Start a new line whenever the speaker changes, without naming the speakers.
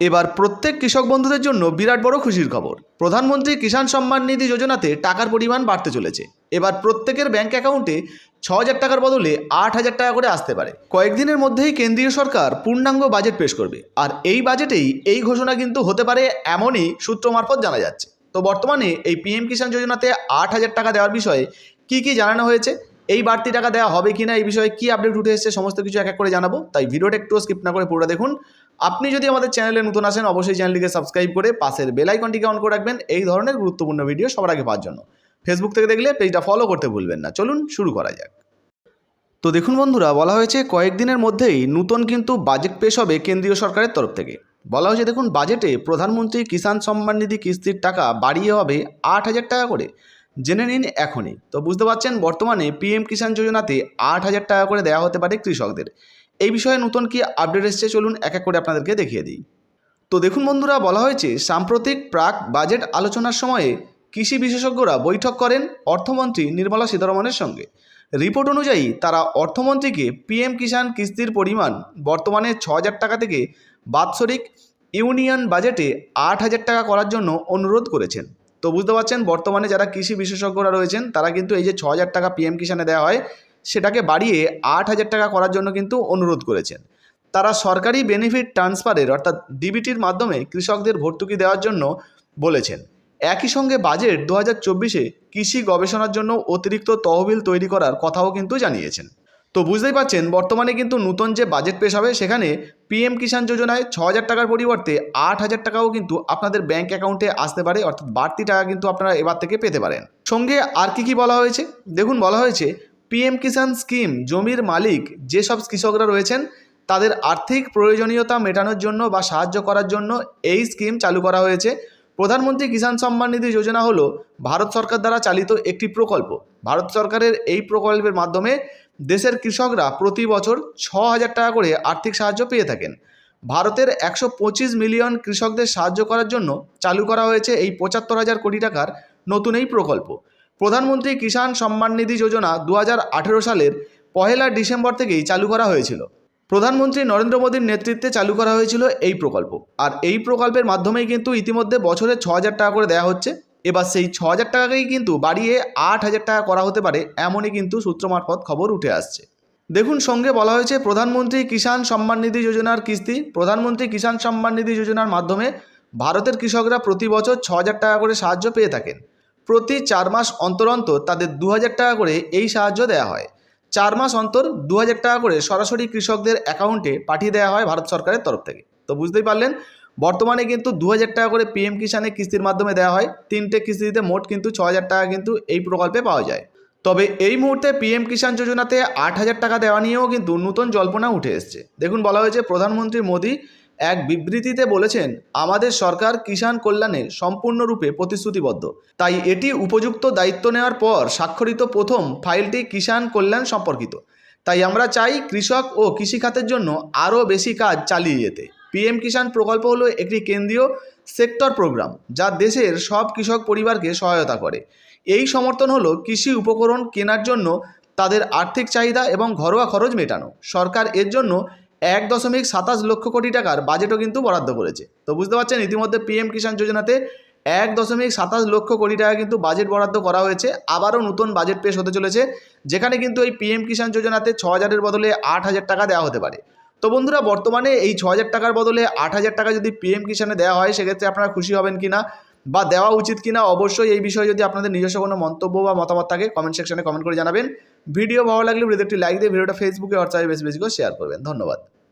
এবার প্রত্যেক কৃষক বন্ধুদের জন্য বিরাট বড় খুশির খবর। প্রধানমন্ত্রী কিষাণ সম্মান নিধি যোজনাতে টাকার পরিমাণ বাড়তে চলেছে। এবার প্রত্যেকের ব্যাংক অ্যাকাউন্টে ছ হাজার টাকার বদলে আট হাজার টাকা করে আসতে পারে। কয়েকদিনের মধ্যেই কেন্দ্রীয় সরকার পূর্ণাঙ্গ বাজেট পেশ করবে। আর এই বাজেটেই এই ঘোষণা কিন্তু হতে পারে এমনই সূত্র মারফত জানা যাচ্ছে। তো বর্তমানে এই পিএম কিষাণ যোজনাতে আট হাজার টাকা দেওয়ার বিষয়ে কি কি জানানো হয়েছে? এই বাড়তি টাকা দেওয়া হবে কিনা এই বিষয়ে কি আপডেট উঠে এসেছে সমস্ত কিছু এক এক করে জানাব। তাই ভিডিওটা একটু স্কিপ না করে পুরো দেখুন। আপনি যদি আমাদের চ্যানেলে নতুন আসেন, অবশ্যই চ্যানেলটিকে সাবস্ক্রাইব করে পাশের বেল আইকনটিকে অন করে রাখবেন। এই ধরনের গুরুত্বপূর্ণ ভিডিও সবার আগে পাওয়ার জন্য। ফেসবুক থেকে দেখলে পেজটা ফলো করতে ভুলবেন না। চলুন শুরু করা যাক। তো দেখুন বন্ধুরা, বলা হয়েছে কয়েকদিনের মধ্যেই নতুন কিন্তু বাজেট পেশ হবে কেন্দ্রীয় সরকারের তরফ থেকে। বলা হয়েছে, দেখুন বাজেটে প্রধানমন্ত্রী কিষাণ সম্মান নিধি কিস্তির টাকা বাড়িয়ে হবে আট হাজার টাকা করে। জেনে নিন এখনই। তো বুঝতে পারছেন, বর্তমানে পিএম কিষাণ যোজনাতে আট হাজার টাকা করে দেওয়া হতে পারে কৃষকদের। এই বিষয়ে নতুন কি আপডেট এসছে চলুন এক এক করে আপনাদেরকে দেখিয়ে দিই। তো দেখুন বন্ধুরা, বলা হয়েছে, সাম্প্রতিক প্রাক বাজেট আলোচনার সময়ে কৃষি বিশেষজ্ঞরা বৈঠক করেন অর্থমন্ত্রী নির্মলা সীতারমণের সঙ্গে। রিপোর্ট অনুযায়ী তারা অর্থমন্ত্রীকে পিএম কিষাণ কিস্তির পরিমাণ বর্তমানে ছ হাজার টাকা থেকে বাৎসরিক ইউনিয়ন বাজেটে আট হাজার টাকা করার জন্য অনুরোধ করেছেন। তো বুঝতে পারছেন, বর্তমানে যারা কৃষি বিশেষজ্ঞরা রয়েছেন, তারা কিন্তু এই যে ছ হাজার টাকা পিএম কিষানে দেওয়া হয়, সেটাকে বাড়িয়ে আট হাজার টাকা করার জন্য কিন্তু অনুরোধ করেছেন। তারা সরকারি বেনিফিট ট্রান্সফারের অর্থাৎ ডিবিটির মাধ্যমে কৃষকদের ভর্তুকি দেওয়ার জন্য বলেছেন। একই সঙ্গে বাজেট দু হাজার চব্বিশে কৃষি গবেষণার জন্য অতিরিক্ত তহবিল তৈরি করার কথাও কিন্তু জানিয়েছেন। তো বুঝতেই পারছেন, বর্তমানে কিন্তু নতুন যে বাজেট পেশ হবে সেখানে পিএম কিষাণ যোজনায় ছ হাজার টাকার পরিবর্তে আট হাজার টাকাও কিন্তু আপনাদের ব্যাংক অ্যাকাউন্টে আসতে পারে, অর্থাৎ বাড়তি টাকা কিন্তু আপনারা এবার থেকে পেতে পারেন। সঙ্গে আর কি কি বলা হয়েছে? দেখুন, বলা হয়েছে পিএম কিষাণ স্কিম জমির মালিক, যেসব কৃষকরা রয়েছেন, তাদের আর্থিক প্রয়োজনীয়তা মেটানোর জন্য বা সাহায্য করার জন্য এই স্কিম চালু করা হয়েছে। প্রধানমন্ত্রী কিষাণ সম্মান নিধি যোজনা হলো ভারত সরকার দ্বারা চালিত একটি প্রকল্প। ভারত সরকারের এই প্রকল্পের মাধ্যমে দেশের কৃষকরা প্রতি বছর ছ হাজার টাকা করে আর্থিক সাহায্য পেয়ে থাকেন। ভারতের একশো পঁচিশ মিলিয়ন কৃষকদের সাহায্য করার জন্য চালু করা হয়েছে এই পঁচাত্তর হাজার কোটি টাকার নতুন এই প্রকল্প। প্রধানমন্ত্রী কিষাণ সম্মান নিধি যোজনা দু হাজার আঠেরো সালের পহেলা ডিসেম্বর থেকেই চালু করা হয়েছিল। প্রধানমন্ত্রী নরেন্দ্র মোদীর নেতৃত্বে চালু করা হয়েছিল এই প্রকল্প। আর এই প্রকল্পের মাধ্যমেই কিন্তু ইতিমধ্যে বছরে ছ হাজার টাকা করে দেওয়া হচ্ছে। এবার সেই ছ হাজার টাকাকেই কিন্তু বাড়িয়ে আট হাজার টাকা করা হতে পারে এমনই কিন্তু সূত্র মারফত খবর উঠে আসছে। দেখুন, সঙ্গে বলা হয়েছে, প্রধানমন্ত্রী কিষাণ সম্মান নিধি যোজনার কিস্তি। প্রধানমন্ত্রী কিষাণ সম্মান নিধি যোজনার মাধ্যমে ভারতের কৃষকরা প্রতি বছর ছ হাজার টাকা করে সাহায্য পেয়ে থাকেন। প্রতি চার মাস অন্তর অন্তর তাদের দু হাজার টাকা করে এই সাহায্য দেওয়া হয়। চার মাস অন্তর দু হাজার টাকা করে সরাসরি কৃষকদের অ্যাকাউন্টে পাঠিয়ে দেওয়া হয় ভারত সরকারের তরফ থেকে। তো বুঝতেই পারলেন, বর্তমানে কিন্তু দু হাজার টাকা করে পিএম কিষানে কিস্তির মাধ্যমে দেওয়া হয়। তিনটে কিস্তিতে মোট কিন্তু ছ টাকা কিন্তু এই প্রকল্পে পাওয়া যায়। তবে এই মুহূর্তে পিএম কিষাণ যোজনাতে আট হাজার টাকা দেওয়া নিয়েও কিন্তু নতুন জল্পনা উঠে এসছে। দেখুন, বলা হয়েছে, প্রধানমন্ত্রী মোদী এক বিবৃতিতে বলেছেন, আমাদের সরকার কিষাণ কল্যাণে সম্পূর্ণরূপে প্রতিশ্রুতিবদ্ধ। তাই এটি উপযুক্ত দায়িত্ব নেওয়ার পর স্বাক্ষরিত প্রথম ফাইলটি কিষাণ কল্যাণ সম্পর্কিত। তাই আমরা চাই কৃষক ও কৃষিখাতের জন্য আরও বেশি কাজ চালিয়ে যেতে। পিএম কিষাণ প্রকল্প হলো একটি কেন্দ্রীয় সেক্টর প্রোগ্রাম, যা দেশের সব কৃষক পরিবারকে সহায়তা করে। এই সমর্থন হলো কৃষি উপকরণ কেনার জন্য তাদের আর্থিক চাহিদা এবং ঘরোয়া খরচ মেটানো। সরকার এর জন্য এক দশমিক সাতাশ লক্ষ কোটি টাকার বাজেটও কিন্তু বরাদ্দ করেছে। তো বুঝতে পারছেন? ইতিমধ্যে পিএম কিষাণ যোজনাতে এক দশমিক সাতাশ লক্ষ কোটি টাকা কিন্তু বাজেট বরাদ্দ করা হয়েছে। আবারও নতুন বাজেট পেশ হতে চলেছে, যেখানে কিন্তু এই পিএম কিষাণ যোজনাতে ছ হাজারের বদলে আট হাজার টাকা দেওয়া হতে পারে। তো বন্ধুরা, বর্তমানে এই ছ হাজার টাকার বদলে আট হাজার টাকা যদি পিএম কিষাণে দেওয়া হয়, সেক্ষেত্রে আপনারা খুশি হবেন কি না বা দেওয়া উচিত কিনা, অবশ্যই এই বিষয়ে যদি আপনাদের নিজস্ব কোনো মন্তব্য বা মতামত থাকে কমেন্ট সেকশনে কমেন্ট করে জানাবেন। ভিডিও ভালো লাগলে ভিডিওতে একটি লাইক দিয়ে, ভিডিওটা ফেসবুকে হোয়াটসঅ্যাপে বেশি বেশি করে শেয়ার করবেন। ধন্যবাদ।